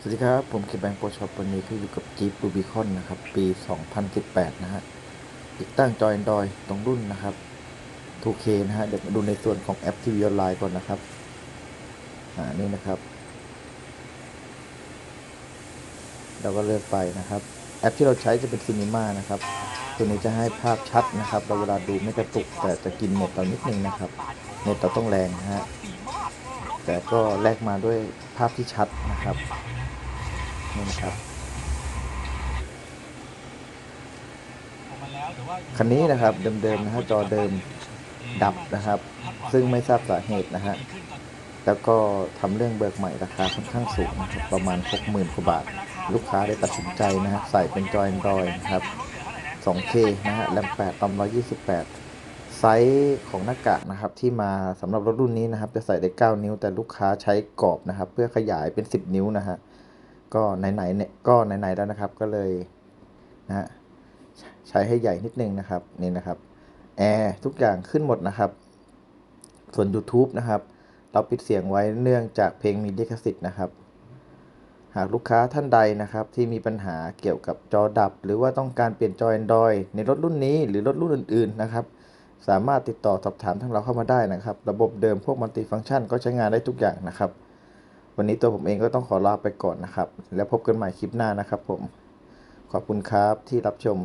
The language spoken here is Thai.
สวัสดีครับ ผมเคแบงโปรช็อปวันนี้คืออยู่กับจีปรูบิคอนนะครับ ปี 2018 นะฮะติดตั้งจอย Android ตรงรุ่นนะครับ 2K นะฮะ เดี๋ยวมาดูในส่วนของแอปทีวีออนไลน์ก่อนนะครับ อ่า นี่นะครับ เราก็เลือกไปนะครับ แอปที่เราใช้จะเป็นซีนีมานะครับ ตัวนี้จะให้ภาพชัดนะครับ เราเวลาดูไม่กระตุก แต่จะกินเน็ตเรานิดนึงนะครับ เน็ตเราต้องแรงนะฮะ แต่ก็แลกมาด้วยภาพที่ชัดนะครับ นี่นะครับ คันนี้นะครับเดิมๆนะฮะจอเดิมดับนะครับ ซึ่งไม่ทราบสาเหตุนะฮะแล้วก็ทำเรื่องเบิกใหม่ราคาค่อนข้างสูงนะครับประมาณ 60,000กว่าบาท ลูกค้าได้ตัดสินใจนะฮะใส่เป็นจอย Android นะครับ 2K นะฮะแรม8ตอม128 ไซส์ของหน้ากากนะครับที่มาสำหรับรถรุ่นนี้นะครับ จะใส่ได้ 9 นิ้วแต่ลูกค้าใช้กรอบนะครับ เพื่อขยายเป็น 10 นิ้วนะฮะ ก็ไหนๆเนี่ยก็ไหนๆแล้วนะครับก็เลยนะฮะใช้ให้ใหญ่นิดนึงนะครับนี่นะครับแอร์ทุกอย่างขึ้นหมดนะครับ ส่วน YouTube นะครับ เราปิดเสียงไว้เนื่องจากเพลงมีลิขสิทธิ์นะครับ หากลูกค้าท่านใดนะครับ ที่มีปัญหาเกี่ยวกับจอดับ หรือว่าต้องการเปลี่ยนจอ Android ในรถรุ่นนี้หรือรถรุ่นอื่น ๆ นะครับ สามารถติดต่อสอบถามทางเราเข้ามาได้นะครับ ระบบเดิมพวกมัลติฟังก์ชันก็ใช้งานได้ทุกอย่างนะครับ วันนี้ตัวผมเองก็ต้องขอลาไปก่อนนะครับ แล้วพบกันใหม่คลิปหน้านะครับผม ขอบคุณครับที่รับชม